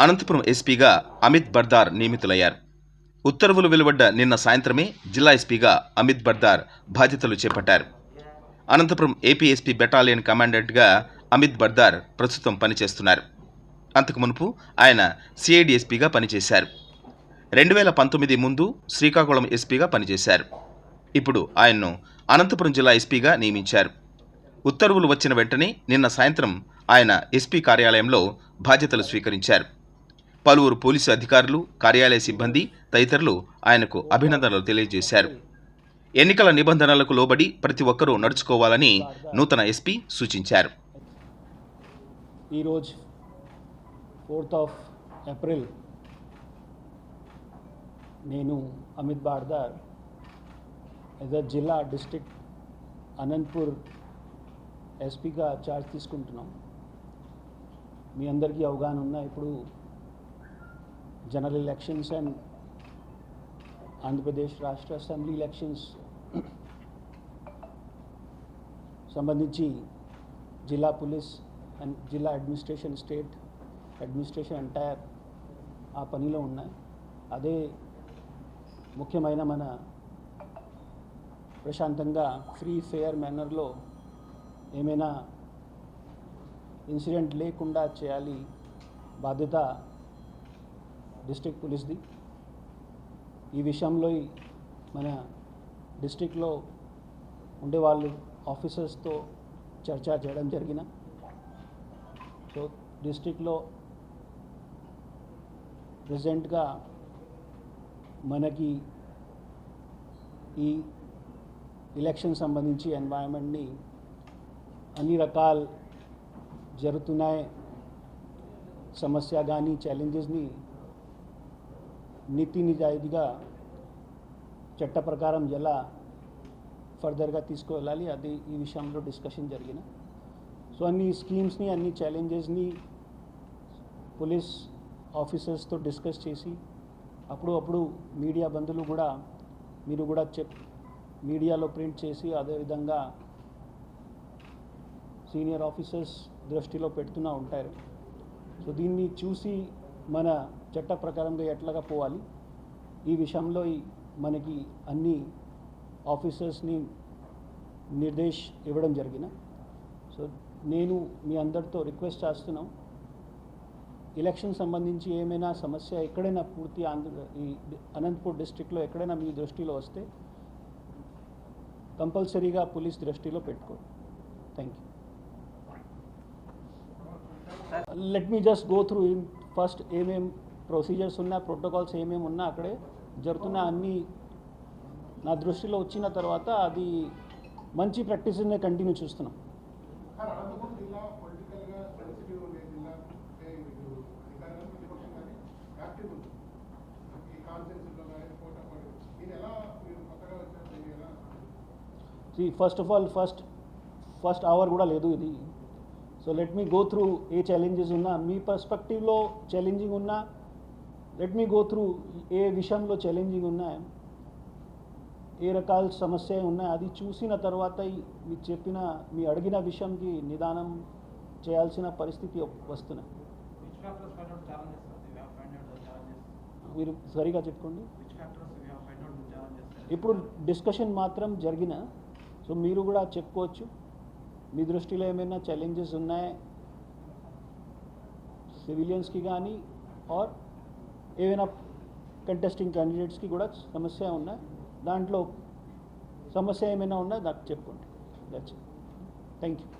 అనంతపురం ఎస్పీగా అమిత్ బర్దార్ నియమితులయ్యారు. ఉత్తర్వులు వెలువడ్డ నిన్న సాయంత్రమే జిల్లా ఎస్పీగా అమిత్ బర్దార్ బాధ్యతలు చేపట్టారు. అనంతపురం ఏపీ ఎస్పీ బెటాలియన్ కమాండెంట్గా అమిత్ బర్దార్ ప్రస్తుతం పనిచేస్తున్నారు. అంతకు మునుపు ఆయన సిఐడి ఎస్పీగా పనిచేశారు. రెండు వేల పంతొమ్మిది ముందు శ్రీకాకుళం ఎస్పీగా పనిచేశారు. ఇప్పుడు ఆయన్ను అనంతపురం జిల్లా ఎస్పీగా నియమించారు. ఉత్తర్వులు వచ్చిన వెంటనే నిన్న సాయంత్రం ఆయన ఎస్పీ కార్యాలయంలో బాధ్యతలు స్వీకరించారు. పలువురు పోలీసు అధికారులు కార్యాలయ సిబ్బంది తదితరులు ఆయనకు అభినందనలు తెలియజేశారు. ఎన్నికల నిబంధనలకు లోబడి ప్రతి ఒక్కరూ నడుచుకోవాలని నూతన ఎస్పీ సూచించారు. ఈరోజు ఫోర్త్ ఆఫ్ ఏప్రిల్ నేను అమిత్ బార్దార్ యాజ్ అ జిల్లా డిస్టిక్ అనంతపూర్ ఎస్పీగా చార్జ్ తీసుకుంటున్నాం. మీ అందరికీ అవగాహన ఉన్న ఇప్పుడు జనరల్ ఎలక్షన్స్ అండ్ ఆంధ్రప్రదేశ్ రాష్ట్ర అసెంబ్లీ ఎలక్షన్స్ సంబంధించి జిల్లా పోలీస్ అండ్ జిల్లా అడ్మినిస్ట్రేషన్ స్టేట్ అడ్మినిస్ట్రేషన్ ఎంటైర్ ఆ పనిలో ఉన్నాయి. అదే ముఖ్యమైన మన ప్రశాంతంగా ఫ్రీ ఫెయిర్ మేనర్లో ఏమైనా ఇన్సిడెంట్ లేకుండా చేయాలి బాధ్యత డిస్ట్రిక్ట్ పోలీస్ది. ఈ విషయంలో మన డిస్ట్రిక్ట్లో ఉండే వాళ్ళు ఆఫీసర్స్తో చర్చ చేయడం జరిగిన. సో డిస్ట్రిక్ట్లో ప్రజెంట్గా మనకి ఈ ఎలక్షన్ సంబంధించి ఎన్వైరన్మెంట్ని అన్ని రకాల జరుగుతున్నాయి. సమస్య కానీ ఛాలెంజెస్ని నీతి నిజాయితీగా చట్ట ప్రకారం ఎలా ఫర్దర్గా తీసుకువెళ్ళాలి అది ఈ విషయంలో డిస్కషన్ జరిగిన. సో అన్ని స్కీమ్స్ని అన్ని ఛాలెంజెస్ని పోలీస్ ఆఫీసర్స్తో డిస్కస్ చేసి అప్పుడు అప్పుడు మీడియా బంధువులు కూడా మీరు కూడా చెప్ మీడియాలో ప్రింట్ చేసి అదేవిధంగా సీనియర్ ఆఫీసర్స్ దృష్టిలో పెడుతూనే ఉంటారు. సో దీన్ని చూసి మన చట్ట ప్రకారంగా ఎట్లాగా పోవాలి? ఈ విషయంలో మనకి అన్ని ఆఫీసర్స్ని నిర్దేశ్ ఇవ్వడం జరిగిన. సో నేను మీ అందరితో రిక్వెస్ట్ చేస్తున్నాం. ఎలక్షన్ సంబంధించి ఏమైనా సమస్య ఎక్కడైనా పూర్తి ఆంధ్ర ఈ అనంతపూర్ డిస్ట్రిక్ట్లో ఎక్కడైనా మీ దృష్టిలో వస్తే కంపల్సరీగా పోలీస్ దృష్టిలో పెట్టుకోండి. Thank you let me just go through in first ఏమేం ప్రొసీజర్స్ ఉన్నా ప్రోటోకాల్స్ ఏమేమి ఉన్నా అక్కడే జరుగుతున్న అన్ని నా దృష్టిలో వచ్చిన తర్వాత అది మంచి ప్రాక్టీస్నే కంటిన్యూ చూస్తున్నాం. First of all first first hour కూడా లేదు ఇది. So let me go through ఏ ఛాలెంజెస్ ఉన్నా మీ పర్స్పెక్టివ్లో ఛాలెంజింగ్ ఉన్నా లెట్ మీ గో త్రూ ఏ విషయంలో ఛాలెంజింగ్ ఉన్నాయి ఏ రకాల సమస్య ఉన్నాయి అది చూసిన తర్వాత మీకు చెప్పిన మీ అడిగిన విషయంకి నిదానం చేయాల్సిన పరిస్థితి వస్తున్నాయి. మీరు సరిగా చెప్పుకోండి? ఇప్పుడు డిస్కషన్ మాత్రం జరిగిన సో మీరు కూడా చెప్పుకోవచ్చు మీ దృష్టిలో ఏమైనా ఛాలెంజెస్ ఉన్నాయి? సివిలియన్స్కి కానీ ఆర్ ఏమైనా కంటెస్టింగ్ క్యాండిడేట్స్కి కూడా సమస్య ఉన్నాయి దాంట్లో సమస్య ఏమైనా ఉన్నా నాకు చెప్పుకోండి. Thank you